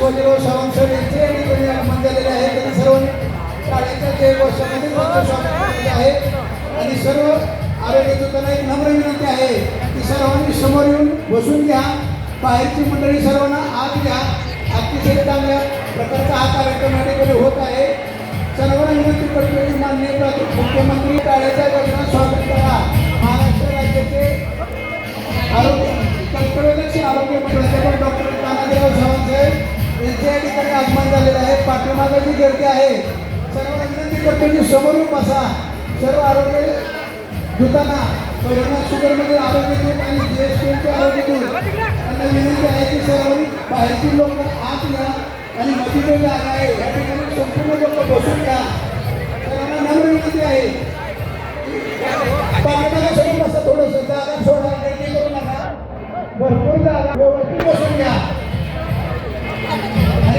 Shivajirao Sawant sir यांचे या ठिकाणी आगमन झालेले आहे सर्वांनी शाळेच्या ते वर्षामध्ये आहे. आणि सर्व आरोग्य दूतांना एक नम्र विनंती आहे की सर्वांनी समोर येऊन बसून घ्या. बाहेरची मंडळी सर्वांना आत घ्या. अतिशय चांगल्या प्रकारचा हा कार्यक्रम या ठिकाणी होत आहे. सर्वांना विनंती करतो की माननीय मुख्यमंत्री शाळेच्या गजरात स्वागत करा. महाराष्ट्र राज्याचे आरोग्य कर्तव्यदक्ष आरोग्य मंत्र्याचे डॉक्टर तानाजीराव सावंत साहेब या ठिकाणी आगमन झालेलं आहे. पाठीमागे जी गर्दी आहे सर्व विनंती करतो की समोरून बसा. सर्व आरोग्य दूतांना कोरोना शुगरमध्ये आरोग्य दूत आणि जी एस टीचे आरोग्य दूत त्यांना विनंती आहे की सर्वांनी बाहेरची लोक आत या आणि मतीचे जो जागा आहे. या ठिकाणी संपूर्ण लोक बसून घ्या सर्वांना नम्र विनंती आहे. पाठीमागे सगळं बसा थोडंसं. जागा सोडा गर्दी करू नका. भरपूर जागा. व्यवस्थित बसून घ्या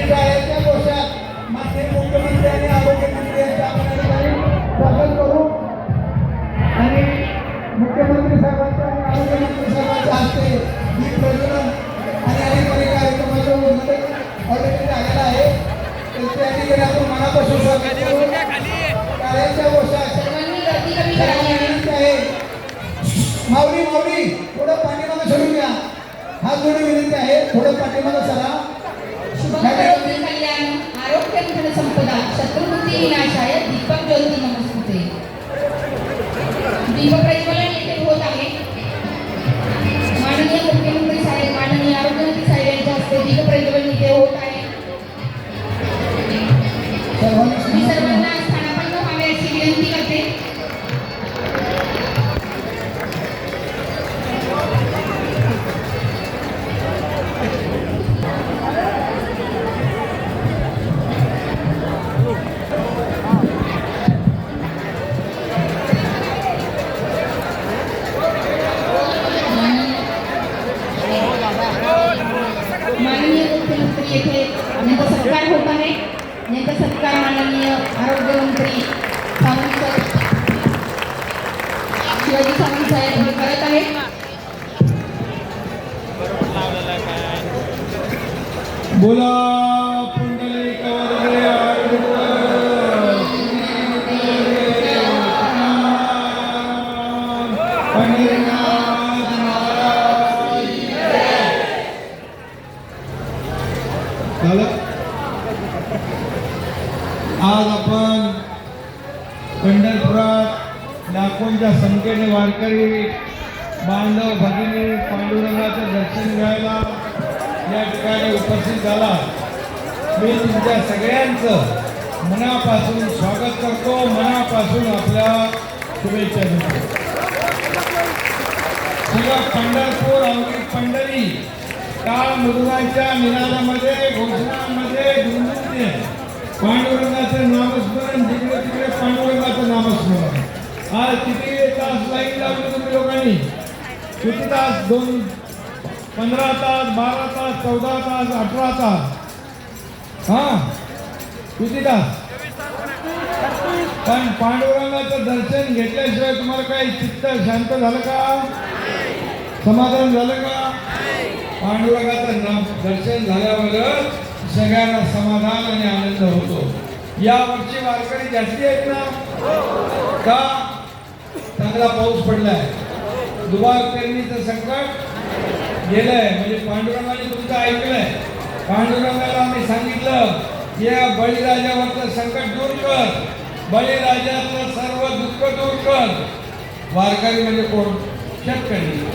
शाळेच्या गोष्टात माननीय मुख्यमंत्री आणि आरोग्यमंत्री यांच्या आपण या करू. आणि मुख्यमंत्री साहेबांच्या आणि आरोग्यमंत्री साहेबांच्या हस्ते दीप प्रज्वलन आणि कार्यक्रमाचं उद्घाटन ऑलरेडी झालेलं आहे. त्यांचे या आपण मनापासून स्वागत करू. शाळेच्या गोष्टात आहे. माऊली माऊली थोडं पाठीमागं सोडून घ्या हात जोडून विनंती आहे. थोडं पाठीमागं सरा. शुभकरोति कल्याण आरोग्य धन शत्रुबुद्धी विनाशाय दीपक ज्योती नमस्ते. दीप प्रज्वलन येथे होत आहे. माननीय मुख्यमंत्री बोला आज आपण पंढरपुरात लाखोंच्या संख्येने वारकरी बांधव भगिनी पांडुरंगाचं दर्शन घ्यायला या ठिकाणी उपस्थित झाला. मी तुमच्या सगळ्यांचं मनापासून स्वागत करतो. मनापासून आपल्या शुभेच्छा देतो. सगळं पंढरपूर अवघी पंढरी काल मृगाच्या निनादामध्ये घोषणामध्ये गुंजते पांडुरंगाचं नामस्मरण जिकडे तिकडे पांडुरंगाचं नामस्मरण. आज किती तास लाईन लावली तुम्ही लोकांनी? किती तास दोन पंधरा तास बारा तास चौदा तास अठरा तास. हा? किती तास? पण पांडुरंगाचं दर्शन घेतल्याशिवाय तुम्हाला काही चित्त शांत झालं का? समाधान झालं का? पांडुरंगाचं नाम दर्शन झाल्यामुळे सगळ्यांना समाधान आणि आनंद होतो. या वर्षी वारकरी जास्ती आहेत ना? का? चांगला पाऊस पडलाय. दुबार पेरणीचं संकट गेलंय. म्हणजे पांडुरंगाने तुमचं ऐकलंय. पांडुरंगाला आम्ही सांगितलं या बळीराजावरचं संकट दूर कर. बळीराजाचं सर्व दुःख दूर कर. वारकरी म्हणजे कोण? शेतकरी.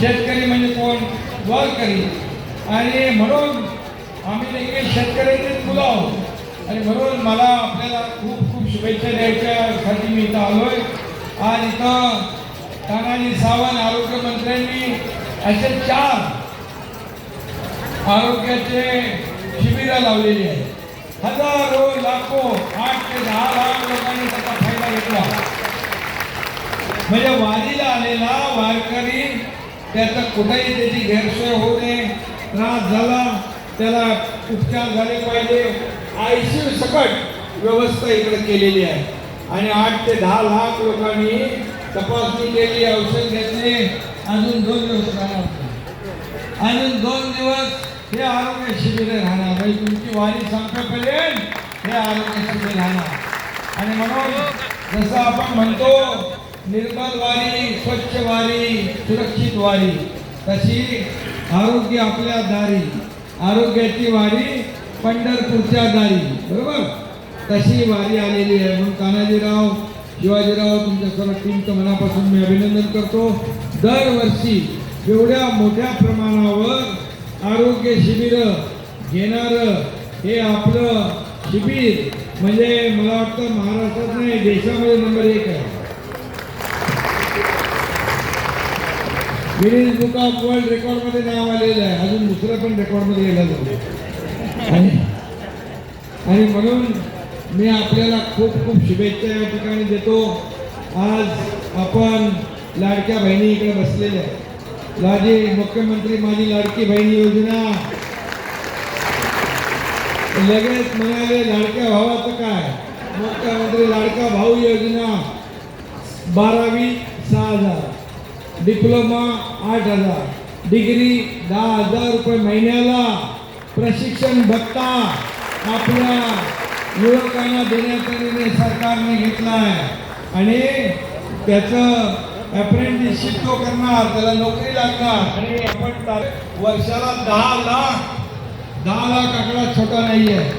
शेतकरी म्हणजे कोण? वारकरी. आणि म्हणून आम्ही देखील शेतकऱ्याचीच मुलं आहोत. आणि म्हणून मला आपल्याला खूप खूप शुभेच्छा द्यायच्यासाठी मी इथं आलोय. आज इथं तानाजी सावंत आरोग्यमंत्र्यांनी असे चार आरोग्याचे शिबिरं लावलेली आहेत. हजारो लाखो आठ ते दहा लाख लोकांनी त्याचा फायदा घेतला. म्हणजे वारीला आलेला वारकरी त्याचा कुठेही त्याची गैरसोय होऊ नये त्रास झाला त्याला उपचार झाले पाहिजे. आयसीयू सकट व्यवस्था इकडे केलेली आहे. आणि आठ ते दहा लाख लोकांनी तपासणी केली औषध घेतले. राहणार अजून दोन दिवस हे आरोग्य शिबिर राहणार. म्हणजे तुमची वारी संपेपर्यंत हे आरोग्य शिबिर राहणार. आणि म्हणून जसं आपण म्हणतो निर्मल वारी स्वच्छ वारी सुरक्षित वारी तशी आरोग्य आपल्या दारी आरोग्याची वारी पंढरपूरच्या दारी बरोबर? तशी वारी आलेली आहे. म्हणून तानाजीराव शिवाजीराव तुमच्या सर्व टीमचं मनापासून मी अभिनंदन करतो. दरवर्षी एवढ्या मोठ्या प्रमाणावर आरोग्य शिबिर घेणारं हे आपलं शिबिर म्हणजे मला वाटतं महाराष्ट्रात नाही देशामध्ये नंबर एक आहे. गिनीज बुक ऑफ वर्ल्ड रेकॉर्डमध्ये नाव आलेलं आहे. अजून दुसरं पण रेकॉर्डमध्ये गेलं जाऊ आणि म्हणून मी आपल्याला खूप खूप शुभेच्छा या ठिकाणी देतो. आज आपण लाडक्या बहिणी इकडे बसलेल्या आहे. लाजी मुख्यमंत्री माझी लाडकी बहिणी योजना. लगेच म्हणाले लाडक्या भावाचं काय? मुख्यमंत्री लाडका भाऊ योजना. बारावी सहा हजार. डिप्लोमा आठ हजार. डिग्री दहा हजार रुपये महिन्याला. प्रशिक्षण भत्ता आपल्या युवकांना देण्याचा निर्णय सरकारने घेतला आहे आणि त्याचं अप्रेंटिसशिप तो करणार त्याला नोकरी लागणार. आणि आपण वर्षाला दहा लाख दहा लाख आकडा छोटा नाही आहे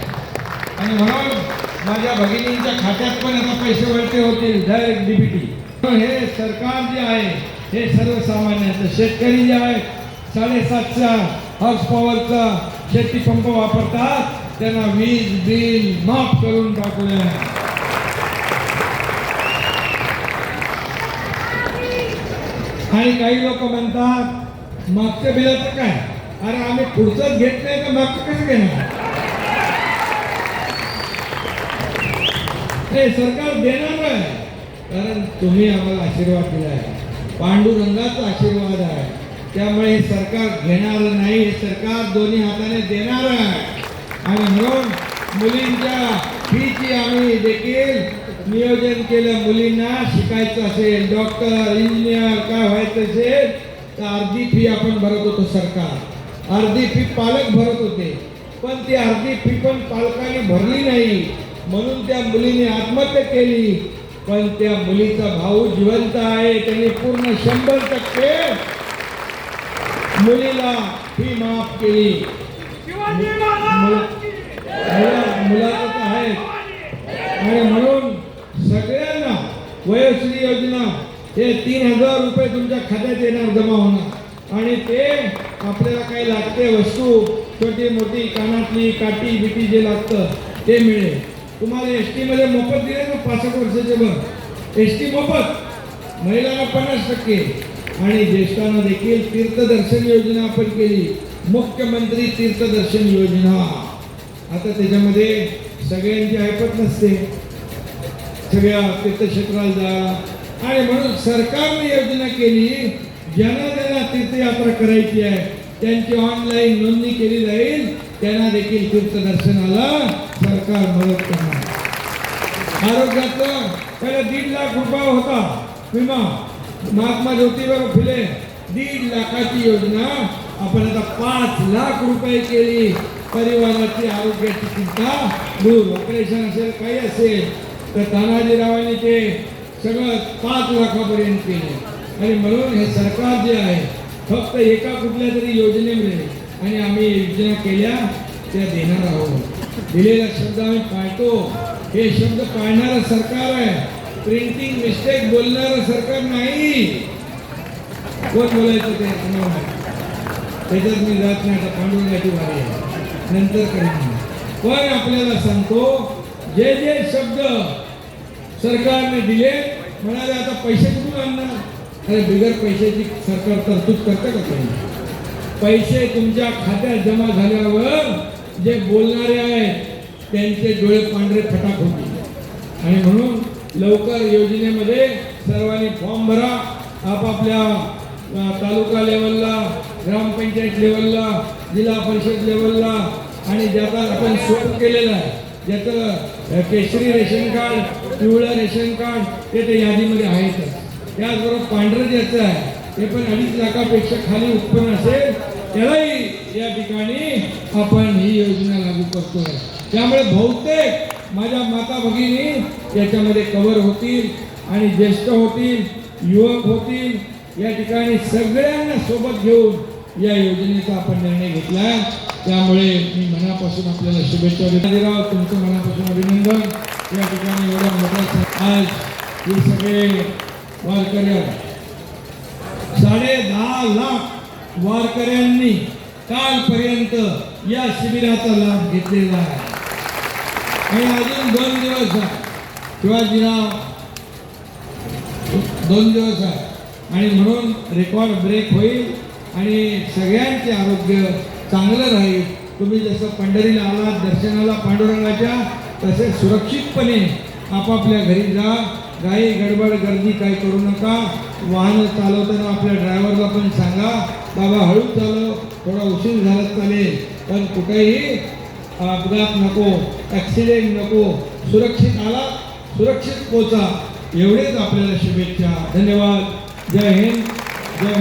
आणि म्हणून माझ्या भगिनींच्या खात्यात पण आता पैसे वळते होतील डायरेक्ट डीबीटी हे सरकार जे आहे हे सर्वसामान्यांचं शेतकरी जे आहेत साडेसातच्या हॉर्स पॉवरचा शेती पंप वापरतात त्यांना वीज बिल माफ करून टाकूया. आणि काही लोक म्हणतात मागच्या बिलाचं काय? अरे आम्ही पुढचंच घेत नाही तर मागचं कसं घेणार? हे सरकार देणार आहे कारण तुम्ही आम्हाला आशीर्वाद दिला आहे पांडुरंगाचा आशीर्वाद आहे. त्यामुळे हे सरकार घेणार नाही हे सरकार दोन्ही हाताने देणार आहे. आणि म्हणून मुलींच्या फीची आम्ही देखील नियोजन केलं मुलींना शिकायचं असेल डॉक्टर इंजिनियर काय व्हायचं असेल तर अर्धी फी आपण भरत होतो सरकार. अर्धी फी पालक भरत होते. पण ती अर्धी फी पण पालकांनी भरली नाही. म्हणून त्या मुलीने आत्महत्या केली. पण त्या मुलीचा भाऊ जिवंत आहे त्यांनी पूर्ण शंभर टक्के मुलीला फी माफ केली. मुला- मुलाचं आहे आणि म्हणून सगळ्यांना वयोश्री योजना हे तीन हजार रुपये तुमच्या खात्यात येणार जमा होणार. आणि ते आपल्याला काही लागते वस्तू छोटी मोठी कानातली काठी बिटी जे लागतं ते मिळेल. तुम्हाला एस टीमध्ये मोफत दिले ना पासष्ट वर्षाचे बघ. एस टी मोफत. महिलांना पन्नास टक्के. आणि ज्येष्ठांना देखील तीर्थदर्शन योजना आपण केली. मुख्यमंत्री तीर्थदर्शन योजना. आता त्याच्यामध्ये सगळ्यांची ऐपत नसते. सगळ्या तीर्थक्षेत्राला जा आणि म्हणून सरकारने योजना केली ज्यांना त्यांना तीर्थयात्रा करायची आहे त्यांची ऑनलाईन नोंदणी केली जाईल त्यांना देखील तीर्थदर्शनाला सरकार मदत करणार. आरोग्याचं पहिला दीड लाख रुपये होता विमा. महात्मा ज्योतिबा फुले दीड लाखाची योजना आपण आता पाच लाख रुपये केली. परिवाराची आरोग्याची चिंता दूर ऑपरेशन असेल काही असेल तर तानाजीरावांनी ते सगळं पाच लाखापर्यंत केले आणि म्हणून हे सरकार जे आहे फक्त एका कुठल्या तरी योजनेमध्ये आणि आम्ही योजना केल्या त्या देणार आहोत. दिलेला शब्द आम्ही पाळतो. हे शब्द पाळणारं सरकार आहे. प्रिंटिंग मिस्टेक बोलणारं सरकार नाही. कोण बोलायचं ते त्याच्यात मी जात नाही आता पांडुरंगाची वारी आहे. नंतर करेन पण आपल्याला सांगतो जे जे शब्द सरकारने दिले म्हणाले आता पैसे कुठून आणणार? अरे बिगर पैशाची सरकार तरतूद करते का तुम्ही? पैसे तुमच्या खात्यात जमा झाल्यावर जे बोलणारे आहेत त्यांचे डोळे पांढरे फटाक होतील. आणि म्हणून लवकर योजनेमध्ये सर्वांनी फॉर्म भरा. आपापल्या तालुका लेवलला ग्रामपंचायत लेवलला जिल्हा परिषद लेवलला आणि ज्याचा आपण सोप केलेला आहे ज्याचं केशरी रेशन कार्ड पिवळं रेशन कार्ड ते त्या यादीमध्ये आहेतच त्याचबरोबर पांढरं ज्याचं आहे ते पण अडीच लाखापेक्षा खाली उत्पन्न असेल त्यालाही या ठिकाणी आपण ही योजना लागू करतोय. त्यामुळे बहुतेक माझ्या माता भगिनी याच्यामध्ये कव्हर होतील आणि ज्येष्ठ होतील युवक होतील या ठिकाणी सगळ्यांना सोबत घेऊन या योजनेचा आपण निर्णय घेतला त्यामुळे मी मनापासून आपल्याला शुभेच्छा देतो. तुमचं मनापासून अभिनंदन. या ठिकाणी एवढा मोठा आज हे सगळे वारकऱ्या. साडे दहा लाख वारकऱ्यांनी कालपर्यंत या शिबिराचा लाभ घेतलेला आहे. आणि अजून दोन दिवस आहे. शिवाजीराव दोन दिवस आहे. आणि म्हणून रेकॉर्ड ब्रेक होईल. आणि सगळ्यांचे आरोग्य चांगलं राहील. तुम्ही जसं पंढरीला आलात दर्शनाला पांडुरंगाच्या तसे सुरक्षितपणे आपापल्या घरी जा. गाई गडबड गर्दी काही करू नका. वाहन चालवताना आपल्या ड्रायव्हरला पण सांगा बाबा हळू चालव. थोडा उशीर झाला चालेल. पण कुठेही अपघात नको ॲक्सिडेंट नको. सुरक्षित आला सुरक्षित पोचा. एवढेच आपल्याला शुभेच्छा. धन्यवाद. जय हिंद. जय